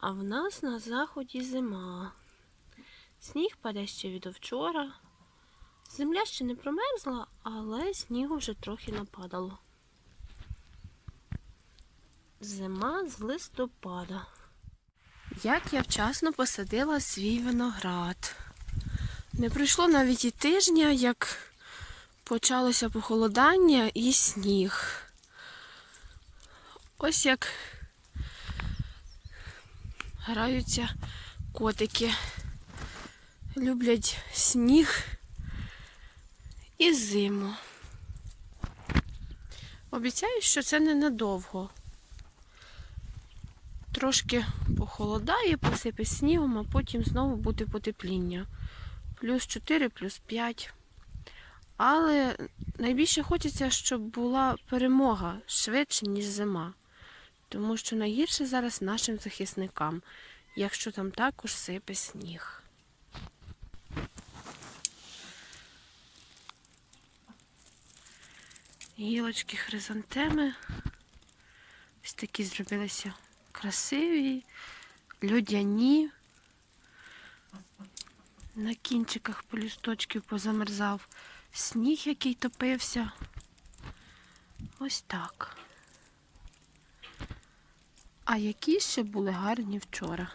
А в нас на заході зима. Сніг паде ще від вчора. Земля ще не промерзла, але снігу вже трохи нападало. Зима з листопада. Як я вчасно посадила свій виноград. Не пройшло навіть і тижня, як почалося похолодання і сніг. Ось як граються котики. Люблять сніг і зиму. Обіцяю, що це ненадовго. Трошки похолодає, посипе снігом, а потім знову буде потепління. Плюс 4, плюс 5. Але найбільше хочеться, щоб була перемога швидше, ніж зима. Тому що найгірше зараз нашим захисникам, якщо там також сипе сніг. Гілочки хризантеми. Ось такі зробилися красиві, льодяні. На кінчиках полюсточків позамерзав сніг, який топився. Ось так. А які ще були гарні вчора.